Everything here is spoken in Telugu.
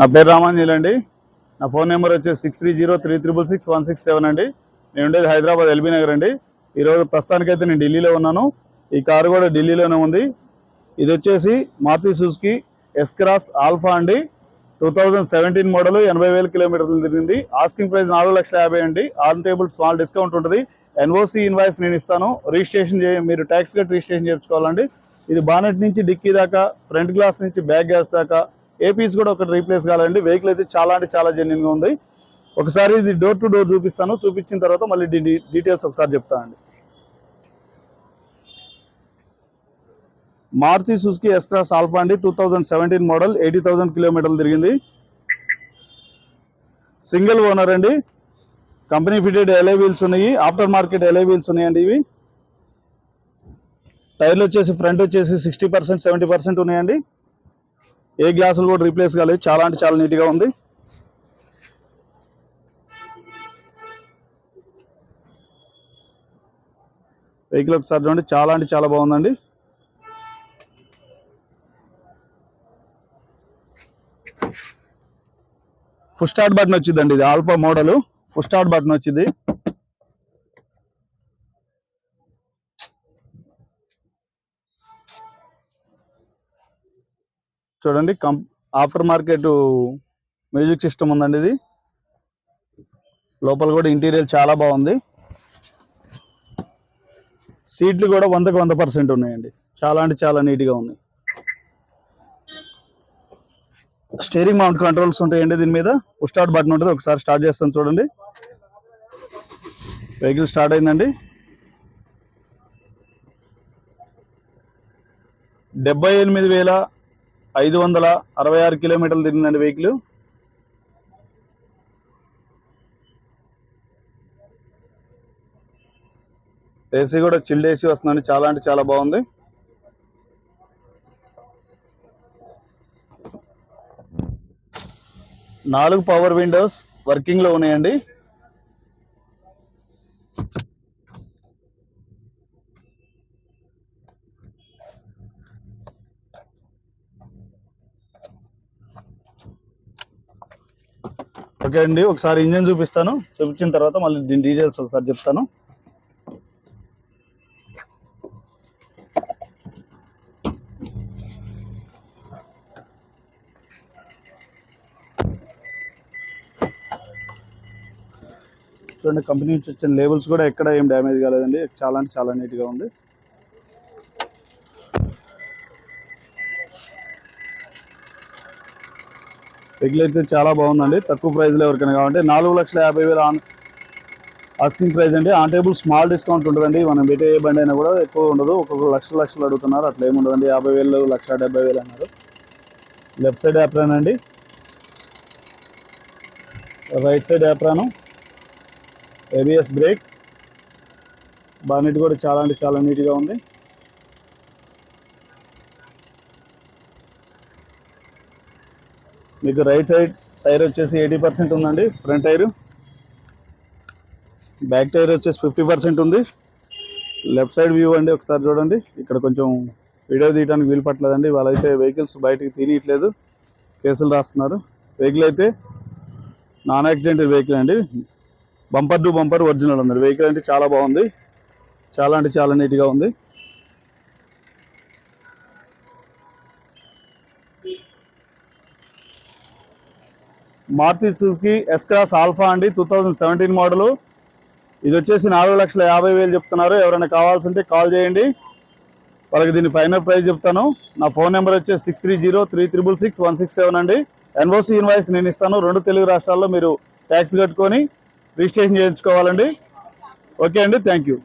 నా పేరు రామాంజీలు అండి. నా ఫోన్ నెంబర్ వచ్చేసి six three zero three triple six one six seven అండి. నేను ఉండేది హైదరాబాద్ ఎల్బీ నగర్ అండి. ఈరోజు ప్రస్తుతానికైతే నేను ఢిల్లీలో ఉన్నాను. ఈ కారు కూడా ఢిల్లీలోనే ఉంది. ఇది వచ్చేసి Maruti Suzuki S cross alpha అండి. టూ థౌజండ్ సెవెంటీన్ మోడల్ ఎనభై వేల కిలోమీటర్లు తిరిగింది. ఆస్కింగ్ ప్రైస్ నాలుగు లక్షల యాభై అండి. ఆన్ టేబుల్ స్మాల్ డిస్కౌంట్ ఉంటుంది. ఎన్ఓసి ఇన్వాయిస్ నేను ఇస్తాను. రిజిస్ట్రేషన్ చేయ మీరు ట్యాక్స్ కట్ రిజిస్ట్రేషన్ చేయించుకోవాలండి. ఇది బానెట్ నుంచి డిక్కీ దాకా ఫ్రంట్ గ్లాస్ నుంచి బ్యాక్ గ్లాస్ దాకా ఏ పీస్ కూడా ఒకటి రీప్లేస్ కావాలండి. వెహికల్ అయితే చాలా అంటే చాలా జెన్యున్గా ఉంది. ఒకసారి ఇది డోర్ టు డోర్ చూపిస్తాను. చూపించిన తర్వాత మళ్ళీ డీ- డీటెయిల్స్ ఒకసారి చెప్తానండి Maruti Suzuki S cross alpha అండి. Two thousand seventeen model eighty thousand కిలోమీటర్లు తిరిగింది. సింగిల్ ఓనర్ అండి. కంపెనీ ఫిటెడ్ ఎలై వీల్స్ ఉన్నాయి. ఆఫ్టర్ మార్కెట్ ఎలై వీల్స్ ఉన్నాయండి ఇవి. టైర్లు వచ్చేసి ఫ్రంట్ వచ్చేసి సిక్స్టీ పర్సెంట్ సెవెంటీ పర్సెంట్ ఉన్నాయండి. ఏ గ్లాసులు కూడా రీప్లేస్ కాలేదు. చాలా అంటే చాలా నీట్గా ఉంది. వెహికల్ ఒకసారి చూడండి. చాలా అంటే చాలా బాగుందండి. ఫుల్ స్టార్ట్ బటన్ వచ్చిందండి ఇది. Alpha model full start button వచ్చింది. చూడండి come after market music system ఉందండి ఇది. లోపల కూడా ఇంటీరియర్ చాలా బాగుంది. సీట్లు కూడా వందకు వంద పర్సెంట్ ఉన్నాయండి. చాలా అంటే చాలా నీట్గా ఉన్నాయి. స్టీరింగ్ మౌంట్ కంట్రోల్స్ ఉంటాయండి దీని మీద. స్టార్ట్ బటన్ ఉంటుంది ఒకసారి స్టార్ట్ చేస్తాను చూడండి. వెహికల్ స్టార్ట్ అయిందండి. డెబ్బై ఎనిమిది వేల ఐదు వందల అరవై ఆరు కిలోమీటర్లు తిరిగిందండి వెహికల్. ఏసీ కూడా చిల్డ్ ఏసీ వస్తుందండి. చాలా అంటే చాలా బాగుంది. నాలుగు పవర్ విండోస్ వర్కింగ్లో ఉన్నాయండి. ఓకే అండి ఒకసారి ఇంజన్ చూపిస్తాను. చూపించిన తర్వాత మళ్ళీ దీని డీటెయిల్స్ ఒకసారి చెప్తాను. చూడండి కంపెనీ నుంచి వచ్చిన లేబుల్స్ కూడా ఎక్కడ ఏం డ్యామేజ్ కాలేదండి. చాలా అంటే చాలా నీట్గా ఉంది. వెహికల్ అయితే చాలా బాగుందండి. తక్కువ ప్రైస్లో ఎవరికైనా కావాలంటే నాలుగు లక్షల యాభై వేలు ఆన్ ఆస్కింగ్ ప్రైస్ అండి ఆన్ టేబుల్ స్మాల్ డిస్కౌంట్ ఉంటుందండి. మనం పెట్టే ఏ బండి అయినా కూడా ఎక్కువ ఉండదు. ఒక్కొక్క లక్షల లక్షలు అడుగుతున్నారు. అట్లా ఏమి ఉండదండి. యాభై వేలు లక్ష డెబ్బై వేలు అన్నారు. లెఫ్ట్ సైడ్ యాప్రాన్ అండి. Right side apron ABS brake bonnet కూడా చాలా అంటే చాలా నీట్గా ఉంది. మీకు రైట్ సైడ్ టైర్ వచ్చేసి ఎయిటీ పర్సెంట్ ఉందండి. ఫ్రంట్ టైర్ బ్యాక్ టైర్ వచ్చేసి ఫిఫ్టీ పర్సెంట్ ఉంది. లెఫ్ట్ సైడ్ వ్యూ అండి ఒకసారి చూడండి. ఇక్కడ కొంచెం వీడియో తీయడానికి వీలు పట్టలేదండి. వాళ్ళైతే వెహికల్స్ బయటికి తీయట్లేదు కేసులు రాస్తున్నారు. వెహికల్ అయితే నాన్ యాక్సిడెంట్ వెహికల్ అండి. బంపర్ టు బంపర్ ఒరిజినల్ ఉంది. వెహికల్ అంటే చాలా బాగుంది. చాలా అంటే చాలా నీట్గా ఉంది. Maruti Suzuki S cross alpha అండి టూ థౌజండ్ సెవెంటీన్ మోడలు ఇది వచ్చేసి నాలుగు లక్షల యాభై వేలు చెప్తున్నారు. ఎవరైనా కావాల్సి ఉంటే కాల్ చేయండి. వాళ్ళకి దీని ఫైనల్ ప్రైస్ చెప్తాను. నా ఫోన్ నెంబర్ వచ్చేసి six three zero three triple six one six seven అండి. ఎన్ఓసి ఇన్వాయిస్ నేను ఇస్తాను. రెండు తెలుగు రాష్ట్రాల్లో మీరు ట్యాక్స్ కట్టుకొని రిజిస్ట్రేషన్ చేయించుకోవాలండి. ఓకే అండి థ్యాంక్ యూ.